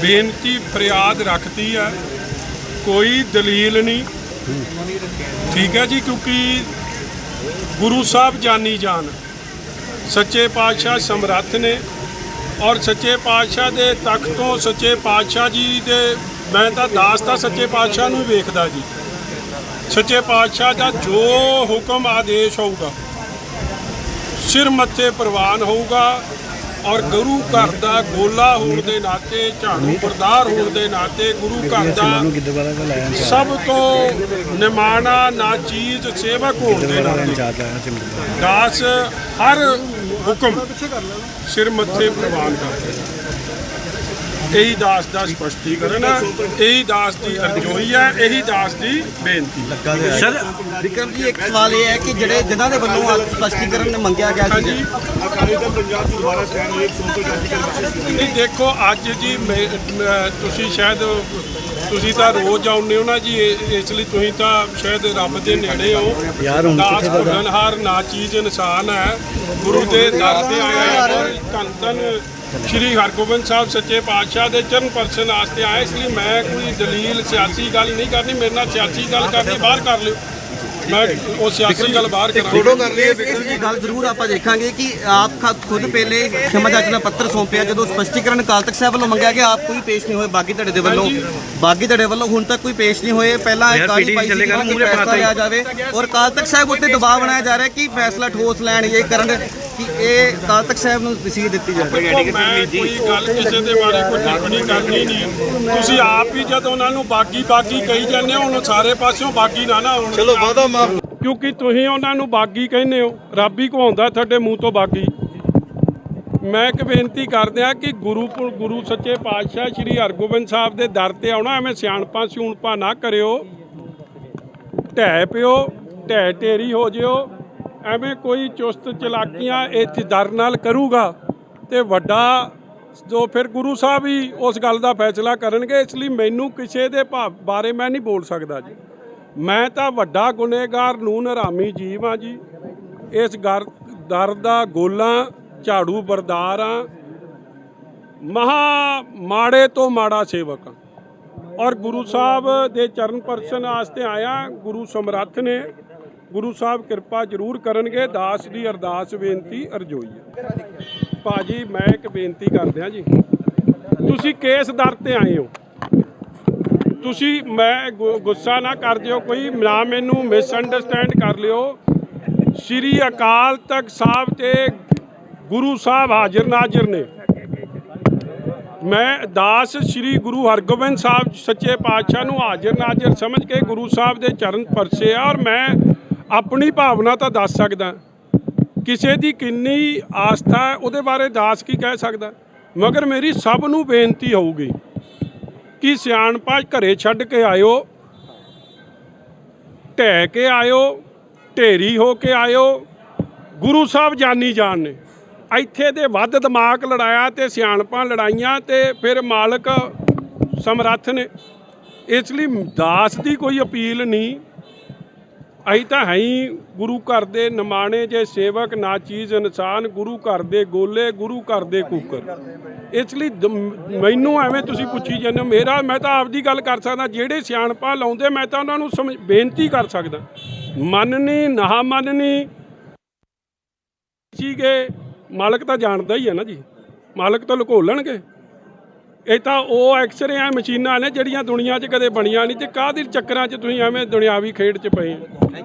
ਬੇਨਤੀ ਫਰਿਆਦ ਰੱਖਤੀ ਹੈ ਕੋਈ ਦਲੀਲ ਨਹੀਂ। ਠੀਕ ਹੈ ਜੀ, ਕਿਉਂਕਿ ਗੁਰੂ ਸਾਹਿਬ ਜਾਨੀ ਜਾਨ। ਸੱਚੇ ਪਾਤਸ਼ਾਹ ਸਮਰੱਥ ਨੇ ਔਰ ਸੱਚੇ ਪਾਤਸ਼ਾਹ ਦੇ ਤਖਤ ਤੋਂ ਸੱਚੇ ਪਾਤਸ਼ਾਹ ਜੀ ਦੇ ਮੈਂ ਤਾਂ ਦਾਸ ਤਾਂ ਸੱਚੇ ਪਾਤਸ਼ਾਹ ਨੂੰ ਵੇਖਦਾ ਜੀ। ਸੱਚੇ ਪਾਤਸ਼ਾਹ ਦਾ ਜੋ ਹੁਕਮ ਆਦੇਸ਼ ਹੋਊਗਾ, ਸਿਰ ਮੱਥੇ ਪ੍ਰਵਾਨ ਹੋਊਗਾ ਔਰ ਗੁਰੂ ਘਰ ਦਾ ਗੋਲਾ ਹੋਣ ਦੇ ਨਾਤੇ ਝਾੜੂ ਬਰਦਾਰ ਹੋਣ ਦੇ ਨਾਤੇ ਗੁਰੂ ਘਰ ਦਾ ਸਭ ਤੋਂ ਨਿਮਾਣਾ ਨਾ ਚੀਜ਼ ਸੇਵਕ ਹੋਣ ਦੇ ਨਾਤੇ। ਦਾਸ ਹਰ ਹੁਕਮ ਸਿਰ ਮੱਥੇ ਪ੍ਰਵਾਨ ਕਰਦੇ। ਇਹੀ ਦਾਸ ਦਾ ਸਪਸ਼ਟੀਕਰਨ ਹੈ ਇਹੀ ਦਾਸ ਦੀ ਅਰਜ਼ੋਈ ਹੈ ਇਹੀ ਦਾਸ ਦੀ ਬੇਨਤੀ। ਸਰ ਵਿਕਰਮ ਜੀ ਇੱਕ ਸਵਾਲ ਇਹ ਹੈ ਕਿ ਜਿਹੜੇ ਜਿਨ੍ਹਾਂ ਦੇ ਵੱਲੋਂ ਅੱਜ ਸਪਸ਼ਟੀਕਰਨ ਮੰਗਿਆ ਗਿਆ ਸੀ। ਅਕਾਲੀ ਦਲ ਪੰਜਾਬ ਚ ਦੁਬਾਰਾ ਸਟੈਂਡ ਹੋਏ ਸੋਨ ਤੋਂ ਜਾਤੀ ਕਰਨ ਬਖਸ਼ਿਸ਼ ਕੀਤੀ ਨਹੀਂ ਦੇਖੋ ਅੱਜ ਜੀ ਤੁਸੀਂ ਸ਼ਾਇਦ ਤੁਸੀਂ ਤਾਂ ਰੋਜ਼ ਆਉਂਦੇ ਹੋ ਨਾ ਜੀ ਇਸ ਲਈ ਤੁਸੀਂ ਤਾਂ ਸ਼ਾਇਦ ਰੱਬ ਦੇ ਨੇੜੇ ਹੋ। ਯਾਰ ਹੁਣ ਦਾਸ? ਭੁੱਲਣਹਾਰ ਨਾ ਚੀਜ਼ ਇਨਸਾਨ ਹੈ। ਗੁਰੂ ਦੇ ਦਰ ਤੇ ਆਇਆ ਧੰਨ ਧੰਨ ਸ਼੍ਰੀ ਹਰਗੋਬਿੰਦ ਸਾਹਿਬ ਸੱਚੇ ਪਾਤਸ਼ਾਹ ਦੇ ਚਰਨ ਪਰਸ਼ਨ ਵਾਸਤੇ ਆਇਆ ਇਸ ਲਈ ਮੈਂ ਕੋਈ ਦਲੀਲ ਸਿਆਸੀ ਗੱਲ ਨਹੀਂ ਕਰਨੀ ਮੇਰੇ ਨਾਲ ਸਿਆਸੀ ਗੱਲ ਕਰਨੀ ਬਾਹਰ ਕਰ ਲਿਓ। ਮੈਂ ਉਹ ਸਿਆਸੀ ਗੱਲ ਬਾਹਰ ਕਰਾਂਗਾ। ਇਸ ਇਹ ਗੱਲ ਜ਼ਰੂਰ ਆਪਾਂ ਦੇਖਾਂਗੇ ਕਿ ਆਪ ਖੁਦ ਪਹਿਲੇ ਖਿਮਾ ਜਾਚਨਾ ਪੱਤਰ ਸੌਂਪਿਆ ਜਦੋਂ ਸਪਸ਼ਟੀਕਰਨ ਅਕਾਲ ਤਖਤ ਸਾਹਿਬ ਵੱਲੋਂ ਮੰਗਿਆ ਗਿਆ ਆਪ ਕੋਈ ਪੇਸ਼ ਨਹੀਂ ਹੋਏ ਬਾਗੀ ਧੜੇ ਦੇ ਵੱਲੋਂ। ਬਾਗੀ ਧੜੇ ਵੱਲੋਂ ਹੁਣ ਤੱਕ ਕੋਈ ਪੇਸ਼ ਨਹੀਂ ਹੋਏ। ਪਹਿਲਾਂ PT ਪਾਈ ਸੀ ਕਿ ਮੂਹਰੇ ਫੈਸਲਾ। ਲਿਆ ਜਾਵੇ। ਔਰ ਅਕਾਲ ਤਖਤ ਸਾਹਿਬ ਉੱਤੇ ਦਬਾਅ ਬਣਾਇਆ ਜਾ ਰਿਹਾ ਕਿ ਫੈਸਲਾ ਠੋਸ ਲੈਣ ਇਹ ਕਰਨ ਕਿ ਇਹ ਅਕਾਲ ਤਖਤ ਸਾਹਿਬ ਨੂੰ ਤਸੀਹ ਦਿੱਤੀ ਮੈਂ ਕੋਈ ਗੱਲ ਕਿਸੇ ਦੇ ਬਾਰੇ ਕੋਈ ਟਿੱਪਣੀ ਕਰਨੀ ਨਹੀਂ ਤੁਸੀਂ ਆਪ ਹੀ ਜਦ ਉਹਨਾਂ ਨੂੰ ਬਾਗੀ ਬਾਗੀ ਕਹੀ ਜਾਂਦੇ ਹੋ ਉਹਨੂੰ ਸਾਰੇ ਪਾਸਿਓਂ ਬਾਗੀ ਨਾ ਨਾ ਹੋਣ ਚਲੋ ਵਾਦਾ ਮਾਫ ਕਿਉਂਕਿ ਤੁਸੀਂ ਉਹਨਾਂ ਨੂੰ ਬਾਗੀ ਕਹਿੰਦੇ ਹੋ ਰੱਬ ਹੀ ਕਹਾਉਂਦਾ ਤੁਹਾਡੇ ਮੂੰਹ ਤੋਂ ਬਾਗੀ। ਮੈਂ ਇੱਕ ਬੇਨਤੀ ਕਰਦੇ ਆ ਕਿ ਗੁਰੂ ਗੁਰੂ ਸੱਚੇ ਪਾਤਸ਼ਾਹ ਸ੍ਰੀ ਹਰਗੋਬਿੰਦ ਸਾਹਿਬ ਦੇ ਦਰ ਤੇ ਆਉਣਾ ਐਵੇਂ ਸਿਆਣਪਾਂ ਸਿਊਣਪਾਂ ਨਾ ਕਰਿਓ। ਢਹਿ ਪਿਓ ਢਹਿ ਢੇਰੀ ਹੋ ਜਿਓ। ਐਵੇਂ ਕੋਈ ਚੁਸਤ ਚਲਾਕੀਆਂ ਇੱਥੇ ਦਰ ਨਾਲ ਕਰੂਗਾ ਤੇ ਵੱਡਾ ਜੋ ਫਿਰ ਗੁਰੂ ਸਾਹਿਬ ਹੀ ਉਸ ਗੱਲ ਦਾ ਫੈਸਲਾ ਕਰਨਗੇ, ਇਸ ਲਈ ਮੈਨੂੰ ਕਿਸੇ ਦੇ ਭਾਵ ਬਾਰੇ ਮੈਂ ਨਹੀਂ ਬੋਲ ਸਕਦਾ ਜੀ। ਮੈਂ ਤਾਂ ਵੱਡਾ ਗੁਨੇਗਾਰ ਨੂੰ ਨਰਾਮੀ ਜੀਵ ਆ ਜੀ। ਇਸ ਗਰ ਦਰ ਦਾ ਗੋਲਾ ਝਾੜੂ ਬਰਦਾਰ ਆ ਮਹਾ ਮਾੜੇ ਤੋਂ ਮਾੜਾ ਸੇਵਕ ਆ ਔਰ ਗੁਰੂ ਸਾਹਿਬ ਦੇ ਚਰਨ ਪਰਸ਼ਨ ਵਾਸਤੇ ਆਇਆ ਗੁਰੂ ਸਮਰੱਥ ਨੇ। ਗੁਰੂ ਸਾਹਿਬ ਕਿਰਪਾ ਜ਼ਰੂਰ ਕਰਨਗੇ, ਦਾਸ ਦੀ ਅਰਦਾਸ ਬੇਨਤੀ ਅਰਜ਼ੋਈ ਹੈ। ਭਾਜੀ, ਮੈਂ ਇੱਕ ਬੇਨਤੀ ਕਰਦਿਆਂ ਜੀ। ਤੁਸੀਂ ਕੇਸ ਦਰ ਤੇ ਆਏ ਹੋ। ਤੁਸੀਂ ਮੈਂ ਗੁ- ਗੁੱਸਾ ਨਾ ਕਰ ਦਿਓ, ਕੋਈ ਨਾ ਮੈਨੂੰ ਮਿਸ ਅੰਡਰਸਟੈਂਡ ਕਰ ਲਿਓ। ਸ੍ਰੀ ਅਕਾਲ ਤਖਤ ਸਾਹਿਬ ਤੇ ਗੁਰੂ ਸਾਹਿਬ ਹਾਜ਼ਰ ਨਾਜ਼ਰ ਨੇ। ਮੈਂ ਦਾਸ ਸ੍ਰੀ ਗੁਰੂ ਹਰਗੋਬਿੰਦ ਸਾਹਿਬ, ਸੱਚੇ ਪਾਤਸ਼ਾਹ ਨੂੰ ਹਾਜ਼ਰ ਨਾਜ਼ਰ ਸਮਝ ਕੇ ਗੁਰੂ ਸਾਹਿਬ ਦੇ ਚਰਨ ਪਰਸੇ ਆ ਔਰ ਮੈਂ ਆਪਣੀ ਭਾਵਨਾ ਤਾਂ ਦੱਸ ਸਕਦਾ। ਕਿਸੇ ਦੀ ਕਿੰਨੀ ਆਸਥਾ ਹੈ, ਉਹਦੇ ਬਾਰੇ ਦਾਸ ਕੀ ਕਹਿ ਸਕਦਾ? ਮਗਰ ਮੇਰੀ ਸਭ ਨੂੰ ਬੇਨਤੀ ਹੋਊਗੀ ਕਿ ਸਿਆਣਪਾ ਘਰੇ ਛੱਡ ਕੇ ਆਇਓ, ਢਹਿ ਕੇ ਆਇਓ, ਢੇਰੀ ਹੋ ਕੇ ਆਇਓ, ਗੁਰੂ ਸਾਹਿਬ ਜਾਨੀ ਜਾਣ ਨੇ। ਇੱਥੇ ਦੇ ਵੱਧ ਦਿਮਾਗ ਲੜਾਇਆ ਤੇ ਸਿਆਣਪਾਂ ਲੜਾਈਆਂ ਤੇ ਫਿਰ ਮਾਲਕ ਸਮਰੱਥ ਨੇ। ਇਸ ਲਈ ਦਾਸ ਦੀ ਕੋਈ ਅਪੀਲ ਨਹੀਂ ਅਸੀਂ ਤਾਂ ਹੈ ਹੀ ਗੁਰੂ ਘਰ ਦੇ ਨਿਮਾਣੇ ਜੇ ਸੇਵਕ, ਨਾ ਚੀਜ਼ ਇਨਸਾਨ, ਗੁਰੂ ਘਰ ਦੇ ਗੋਲੇ, ਗੁਰੂ ਘਰ ਦੇ ਕੂਕਰ। ਇਸ ਲਈ ਦ- ਮੈਨੂੰ ਐਵੇਂ ਤੁਸੀਂ ਪੁੱਛੀ ਜਾਂਦੇ ਹੋ, ਮੇਰਾ, ਮੈਂ ਤਾਂ ਆਪਦੀ ਗੱਲ ਕਰ ਸਕਦਾ, ਜਿਹੜੇ ਸਿਆਣਪਾ ਲਾਉਂਦੇ, ਮੈਂ ਤਾਂ ਉਹਨਾਂ ਨੂੰ ਸਮਝ, ਬੇਨਤੀ ਕਰ ਸਕਦਾ। ਮੰਨਣੀ, ਨਾ ਮੰਨਣੀ, ਸੀਗੇ, ਮਾਲਕ ਤਾਂ ਜਾਣਦਾ ਹੀ ਹੈ ਨਾ ਜੀ। ਮਾਲਕ ਤਾਂ ਲੁਕੋ ਲੈਣਗੇ। ਇਹ ਤਾਂ ਉਹ ਐਕਸਰੇ ਆ ਮਸ਼ੀਨਾਂ ਨੇ ਜਿਹੜੀਆਂ ਦੁਨੀਆ 'ਚ ਕਦੇ ਬਣੀਆਂ ਨਹੀਂ ਤੇ ਕਾਹਦੇ ਚੱਕਰਾਂ 'ਚ ਤੁਸੀਂ ਐਵੇਂ ਦੁਨਿਆਵੀ ਖੇਡ 'ਚ ਪਏ ਆ